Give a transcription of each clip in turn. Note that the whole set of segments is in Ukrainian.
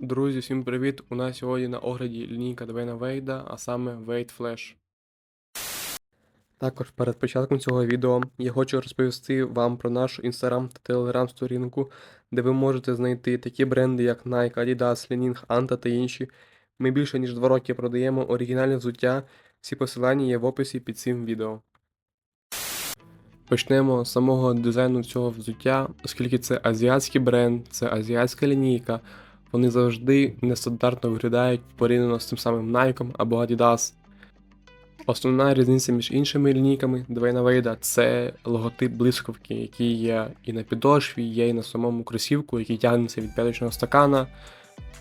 Друзі, всім привіт! У нас сьогодні на огляді лінійка Двейна Вейда, а саме Wade Flash. Також перед початком цього відео я хочу розповісти вам про нашу інстаграм та телеграм сторінку, де ви можете знайти такі бренди, як Nike, Adidas, Lening, Anta та інші. Ми більше ніж 2 роки продаємо оригінальне взуття. Всі посилання є в описі під цим відео. Почнемо з самого дизайну цього взуття, оскільки це азіатський бренд, це азіатська лінійка. Вони завжди нестандартно виглядають порівняно з тим самим Nike або Adidas. Основна різниця між іншими лінійками Двейна Вейда це логотип блискавки, який є і на підошві, є і на самому кросівку, який тягнеться від п'яточного стакана.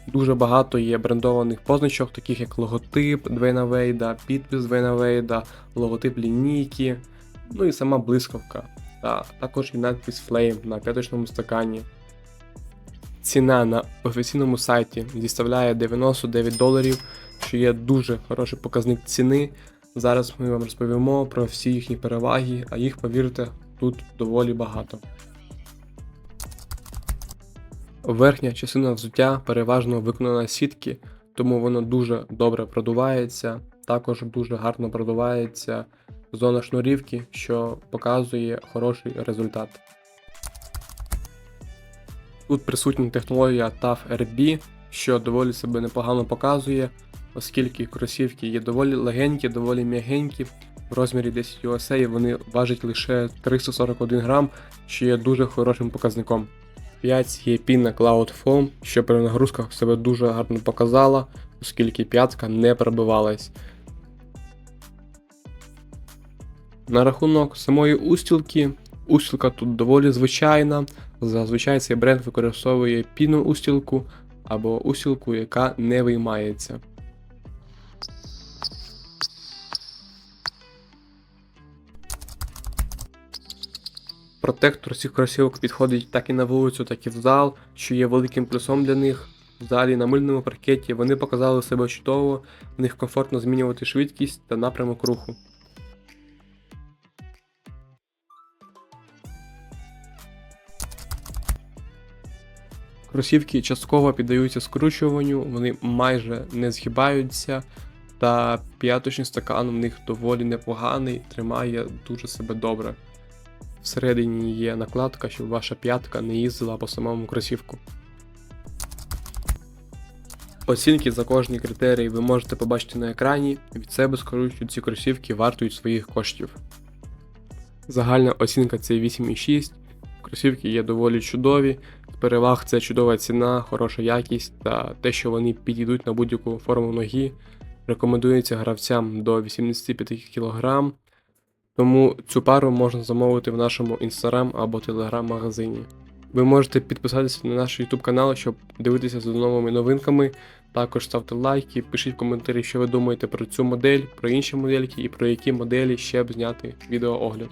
Дуже багато є брендованих позначок, таких як логотип Двейна Вейда, підпис Двейна Вейда, логотип лінійки, ну і сама блискавка. Та також і надпис Flame на п'яточному стакані. Ціна на офіційному сайті зіставляє 99 доларів, що є дуже хороший показник ціни. Зараз ми вам розповімо про всі їхні переваги, а їх, повірте, тут доволі багато. Верхня частина взуття переважно виконана сітки, тому воно дуже добре продувається. Також дуже гарно продувається зона шнурівки, що показує хороший результат. Тут присутня технологія TAF RB, що доволі себе непогано показує, оскільки кросівки є доволі легенькі, доволі м'ягенькі. В розмірі 10 USA вони важать лише 341 грам, що є дуже хорошим показником. 5 є пінна Cloud Foam, що при нагрузках себе дуже гарно показала, оскільки п'ятка не пробивалась. На рахунок самої устілки, устілка тут доволі звичайна. Зазвичай цей бренд використовує пінну устілку або устілку, яка не виймається. Протектор цих кросівок підходить так і на вулицю, так і в зал, що є великим плюсом для них. В залі на мильному паркеті вони показали себе чудово, в них комфортно змінювати швидкість та напрямок руху. Кросівки частково піддаються скручуванню, вони майже не згибаються, та п'яточний стакан в них доволі непоганий, тримає дуже себе добре. Всередині є накладка, щоб ваша п'ятка не їздила по самому кросівку. Оцінки за кожні критерії ви можете побачити на екрані. Від себе скажу, що ці кросівки вартують своїх коштів. Загальна оцінка це 8,6. Кросівки є доволі чудові. Переваг це чудова ціна, хороша якість та те, що вони підійдуть на будь-яку форму ноги. Рекомендується гравцям до 85 кг. Тому цю пару можна замовити в нашому інстаграм або телеграм-магазині. Ви можете підписатися на наш YouTube канал, щоб дивитися за новими новинками. Також ставте лайки, пишіть коментарі, що ви думаєте про цю модель, про інші модельки і про які моделі ще б зняти відеоогляд.